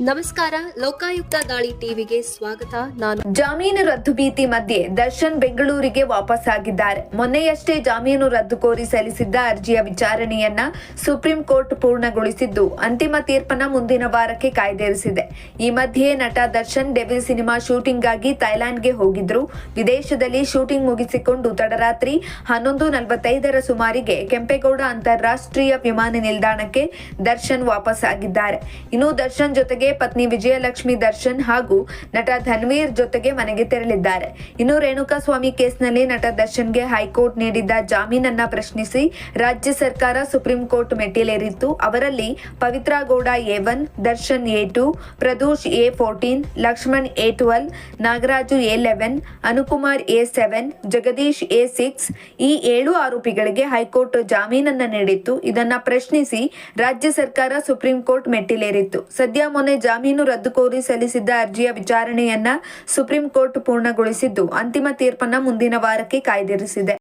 ನಮಸ್ಕಾರ, ಲೋಕಾಯುಕ್ತ ದಾಳಿ ಟಿವಿಗೆ ಸ್ವಾಗತ. ನಾನು ಜಾಮೀನು ರದ್ದು ಭೀತಿ ಮಧ್ಯೆ ದರ್ಶನ್ ಬೆಂಗಳೂರಿಗೆ ವಾಪಸ್ ಆಗಿದ್ದಾರೆ ಮೊನ್ನೆಯಷ್ಟೇ ಜಾಮೀನು ರದ್ದು ಕೋರಿ ಸಲ್ಲಿಸಿದ್ದ ಅರ್ಜಿಯ ವಿಚಾರಣೆಯನ್ನ ಸುಪ್ರೀಂ ಕೋರ್ಟ್ ಪೂರ್ಣಗೊಳಿಸಿದ್ದು, ಅಂತಿಮ ತೀರ್ಪನ್ನ ಮುಂದಿನ ವಾರಕ್ಕೆ ಕಾಯ್ದಿರಿಸಿದೆ. ಈ ಮಧ್ಯೆ ನಟ ದರ್ಶನ್ ಡೆವಿಲ್ ಸಿನಿಮಾ ಶೂಟಿಂಗ್ ಶೂಟಿಂಗ್ಗಾಗಿ ಥೈಲ್ಯಾಂಡ್ಗೆ ಹೋಗಿದ್ರು. ವಿದೇಶದಲ್ಲಿ ಶೂಟಿಂಗ್ ಮುಗಿಸಿಕೊಂಡು ತಡರಾತ್ರಿ ಹನ್ನೊಂದು ನಲವತ್ತೈದರ ಸುಮಾರಿಗೆ ಕೆಂಪೇಗೌಡ ಅಂತಾರಾಷ್ಟ್ರೀಯ ವಿಮಾನ ನಿಲ್ದಾಣಕ್ಕೆ ದರ್ಶನ್ ವಾಪಸ್ ಆಗಿದ್ದಾರೆ ಇನ್ನು ದರ್ಶನ್ ಜೊತೆಗೆ ಪತ್ನಿ ವಿಜಯಲಕ್ಷ್ಮಿ ದರ್ಶನ್ ಹಾಗೂ ನಟ ಧನ್ವೀರ್ ಜೊತೆಗೆ ಮನೆಗೆ ತೆರಳಿದ್ದಾರೆ. ಇನ್ನು ರೇಣುಕಾ ಸ್ವಾಮಿ ಕೇಸ್ನಲ್ಲಿ ನಟ ದರ್ಶನ್ಗೆ ಹೈಕೋರ್ಟ್ ನೀಡಿದ್ದ ಜಾಮೀನನ್ನ ಪ್ರಶ್ನಿಸಿ ರಾಜ್ಯ ಸರ್ಕಾರ ಸುಪ್ರೀಂ ಕೋರ್ಟ್ ಮೆಟ್ಟಿಲೇರಿತ್ತು. ಅವರಲ್ಲಿ Pavithra Gowda A one, Darshan A two, Pradosh A fourteen, Lakshman A twelve, Nagaraju A eleven, Anukumar A seven, Jagadish A six, ಈ ಏಳು ಆರೋಪಿಗಳಿಗೆ ಹೈಕೋರ್ಟ್ ಜಾಮೀನನ್ನ ನೀಡಿತ್ತು. ಇದನ್ನ ಪ್ರಶ್ನಿಸಿ ರಾಜ್ಯ ಸರ್ಕಾರ ಸುಪ್ರೀಂ ಕೋರ್ಟ್ ಮೆಟ್ಟಿಲೇರಿತ್ತು. ಸದ್ಯ ಮೊನ್ನೆ ಜಾಮೀನು ರದ್ದು ಕೋರಿ ಸಲ್ಲಿಸಿದ್ದ ಅರ್ಜಿಯ ವಿಚಾರಣೆಯನ್ನ ಸುಪ್ರೀಂ ಕೋರ್ಟ್ ಪೂರ್ಣಗೊಳಿಸಿದ್ದು ಅಂತಿಮ ತೀರ್ಪನ್ನ ಮುಂದಿನ ವಾರಕ್ಕೆ ಕಾಯ್ದಿರಿಸಿದೆ.